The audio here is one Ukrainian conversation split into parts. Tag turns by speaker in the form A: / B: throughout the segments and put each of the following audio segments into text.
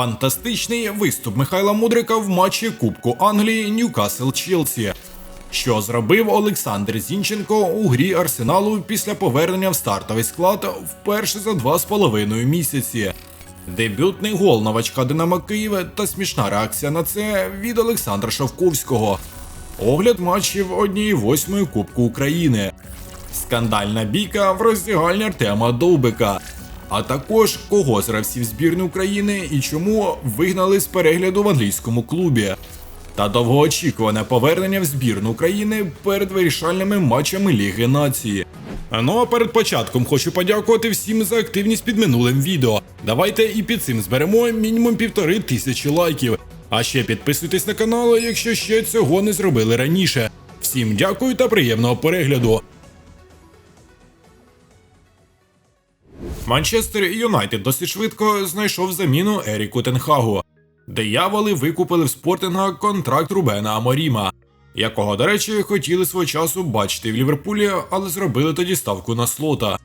A: Фантастичний виступ Михайла Мудрика в матчі Кубку Англії Ньюкасл Челсі. Що зробив Олександр Зінченко у грі Арсеналу після повернення в стартовий склад вперше за два з половиною місяці. Дебютний гол новачка Динамо Києва та смішна реакція на це від Олександра Шовковського. Огляд матчів однієї восьмої Кубку України. Скандальна бійка в роздягальні Артема Довбика. А також кого з гравців збірної України і чому вигнали з перегляду в англійському клубі. Та довгоочікуване повернення в збірну України перед вирішальними матчами Ліги Нації. Ну а перед початком хочу подякувати всім за активність під минулим відео. Давайте і під цим зберемо мінімум півтори тисячі лайків. А ще підписуйтесь на канал, якщо ще цього не зробили раніше. Всім дякую та приємного перегляду. Манчестер Юнайтед досить швидко знайшов заміну Еріку Тенхагу. Дияволи викупили в спортинга контракт Рубена Аморіма, якого, до речі, хотіли свого часу бачити в Ліверпулі, але зробили тоді ставку на слота.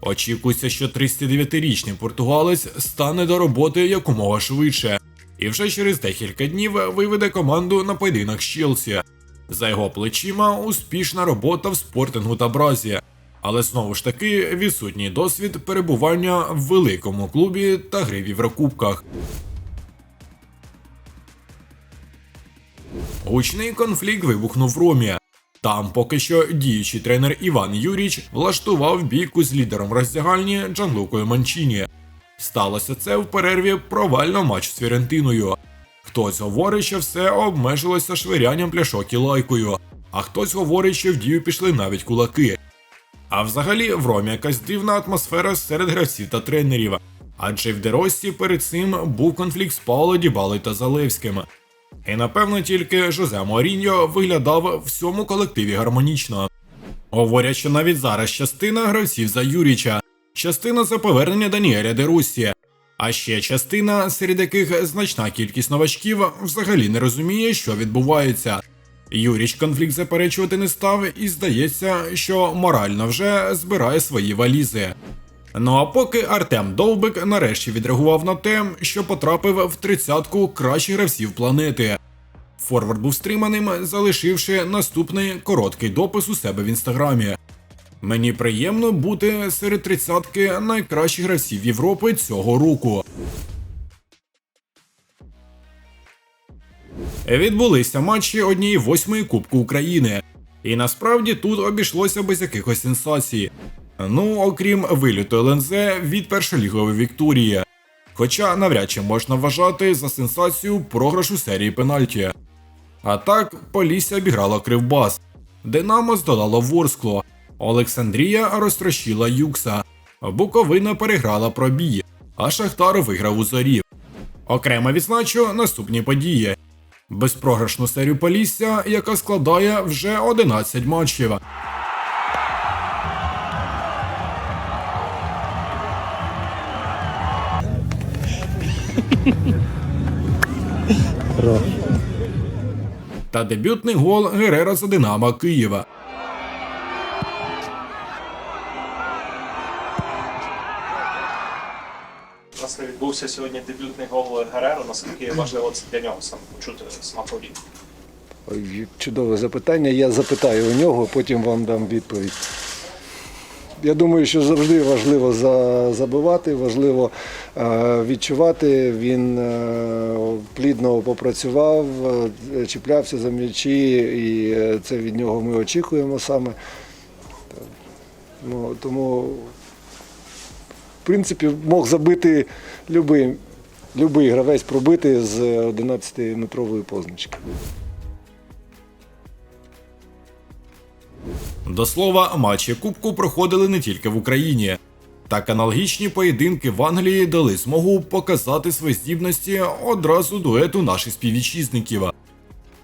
A: Очікується, що 39-річний португалець стане до роботи якомога швидше, і вже через декілька днів виведе команду на поєдинок з Челсі. За його плечима успішна робота в спортингу та бразі, але знову ж таки відсутній досвід перебування в великому клубі та гри в Єврокубках. Гучний конфлікт вибухнув в Ромі. Там поки що діючий тренер Іван Юріч влаштував бійку з лідером роздягальні Джанлукою Манчіні. Сталося це в перерві провального матчу з Фірентиною. Хтось говорить, що все обмежилося швирянням пляшок і лайкою, а хтось говорить, що в дію пішли навіть кулаки. А взагалі в Ромі якась дивна атмосфера серед гравців та тренерів. Адже в Деросі перед цим був конфлікт з Пауло Дібалою та Залевським. І напевно тільки Жозе Моріньо виглядав в цьому колективі гармонічно. Говорять, що навіть зараз частина гравців за Юріча, частина за повернення Даніеля Дерусі, а ще частина, серед яких значна кількість новачків, взагалі не розуміє, що відбувається. Юріч конфлікт заперечувати не став, і здається, що морально вже збирає свої валізи. Ну а поки Артем Довбик нарешті відреагував на те, що потрапив в тридцятку кращих гравців планети. Форвард був стриманим, залишивши наступний короткий допис у себе в інстаграмі. Мені приємно бути серед тридцятки найкращих гравців Європи цього року. Відбулися матчі однієї восьмої Кубку України. І насправді тут обійшлося без якихось сенсацій. Ну, окрім виліту ЛНЗ від першолігової Вікторії. Хоча навряд чи можна вважати за сенсацію програшу серії пенальті. А так, Полісся обіграла Кривбас, Динамо здолало Ворскло, Олександрія розтрощила Юкса, Буковина переграла пробій, а Шахтар виграв у зорі. Окремо відзначу наступні події. Безпрограшну серію Полісся, яка складає вже 11 матчів. Та дебютний гол Герера за Динамо Києва.
B: Відбувся сьогодні дебютний гол Гереро. Наскільки важливо це для нього саме почути смакові?
C: Чудове запитання. Я запитаю у нього, потім вам дам відповідь. Я думаю, що завжди важливо забивати, важливо е, відчувати. Він е, плідно попрацював, е, чіплявся за м'ячі, і це від нього ми очікуємо саме. Ну, тому, принципі, мог забити будь-який любий гравець пробити з 11-метрової позначки.
A: До слова, матчі Кубку проходили не тільки в Україні. Так аналогічні поєдинки в Англії дали змогу показати свої здібності одразу дуету наших співвітчизників.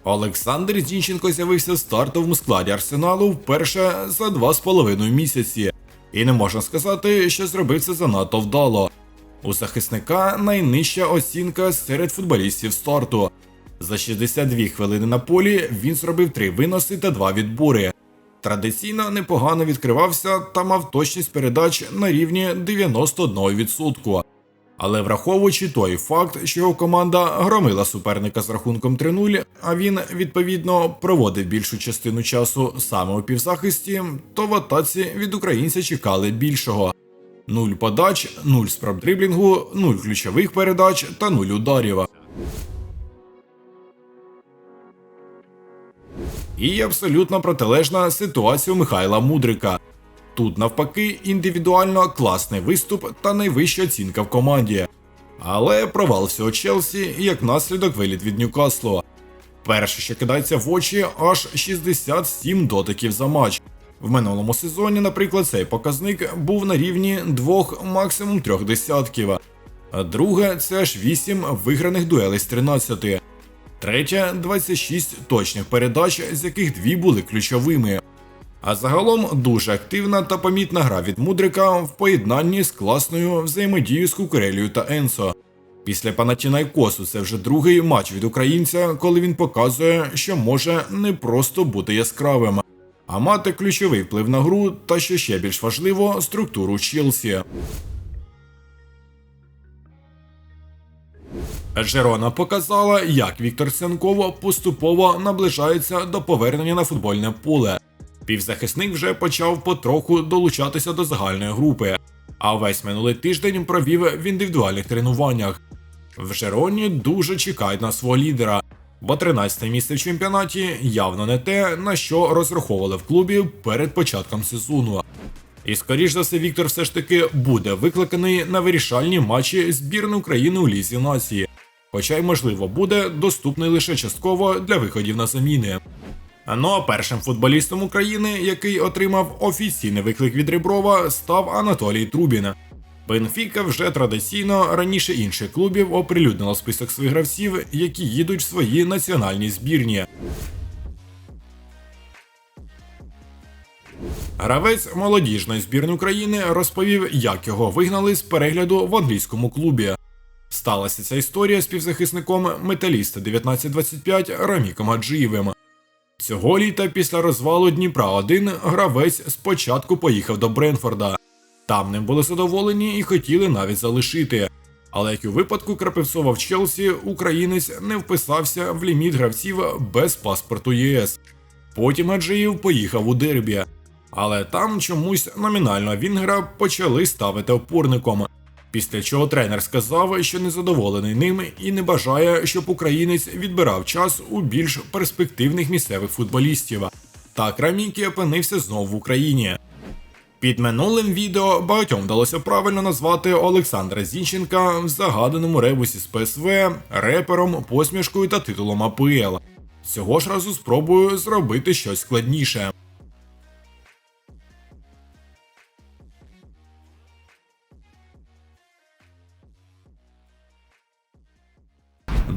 A: Олександр Зінченко з'явився в стартовому складі арсеналу вперше за два з половиною місяці, і не можна сказати, що зробив це занадто вдало. У захисника найнижча оцінка серед футболістів старту. За 62 хвилини на полі він зробив три виноси та два відбори. Традиційно непогано відкривався та мав точність передач на рівні 91%. Але враховуючи той факт, що його команда громила суперника з рахунком 3-0, а він відповідно проводив більшу частину часу саме у півзахисті, то в атаці від українця чекали більшого. Нуль подач, нуль спроб дриблінгу, нуль ключових передач та нуль ударів. І абсолютно протилежна ситуація у Михайла Мудрика. Тут навпаки індивідуально класний виступ та найвища оцінка в команді. Але провал всього Челсі як наслідок виліт від Ньюкаслу. Перше, що кидається в очі, аж 67 дотиків за матч. В минулому сезоні, наприклад, цей показник був на рівні двох, максимум трьох десятків. Друге це аж 8 виграних дуелей з 13. Третє 26 точних передач, з яких дві були ключовими. А загалом дуже активна та помітна гра від Мудрика в поєднанні з класною взаємодією з Кукурелію та Енсо. Після Панатінайкосу це вже другий матч від українця, коли він показує, що може не просто бути яскравим, а мати ключовий вплив на гру та, що ще більш важливо, структуру Челсі. Жерона показала, як Віктор Сенково поступово наближається до повернення на футбольне поле. Півзахисник вже почав потроху долучатися до загальної групи, а весь минулий тиждень провів в індивідуальних тренуваннях. В Жероні дуже чекають на свого лідера, бо 13 місце в чемпіонаті явно не те, на що розраховували в клубі перед початком сезону. І скоріш за все, Віктор все ж таки буде викликаний на вирішальні матчі збірної України у Лізі нації, хоча й можливо буде доступний лише частково для виходів на заміни. Ну а першим футболістом України, який отримав офіційний виклик від Реброва, став Анатолій Трубін. Бенфіка вже традиційно раніше інших клубів оприлюднила список своїх гравців, які їдуть в свої національні збірні. Гравець молодіжної збірної України розповів, як його вигнали з перегляду в англійському клубі. Сталася ця історія з півзахисником металіста 1925 Раміком Аджиєвим. Цього літа після розвалу Дніпра 1 гравець спочатку поїхав до Бренфорда. Там ним були задоволені і хотіли навіть залишити. Але як у випадку Крапивцова в Челсі, українець не вписався в ліміт гравців без паспорту ЄС. Потім Аджиїв поїхав у Дербі. Але там чомусь номінально Вінгера почали ставити опорником. Після чого тренер сказав, що незадоволений ним і не бажає, щоб українець відбирав час у більш перспективних місцевих футболістів. Так Рамікі опинився знову в Україні. Під минулим відео багатьом вдалося правильно назвати Олександра Зінченка в загаданому ребусі з ПСВ репером, посмішкою та титулом АПЛ. Цього ж разу спробую зробити щось складніше.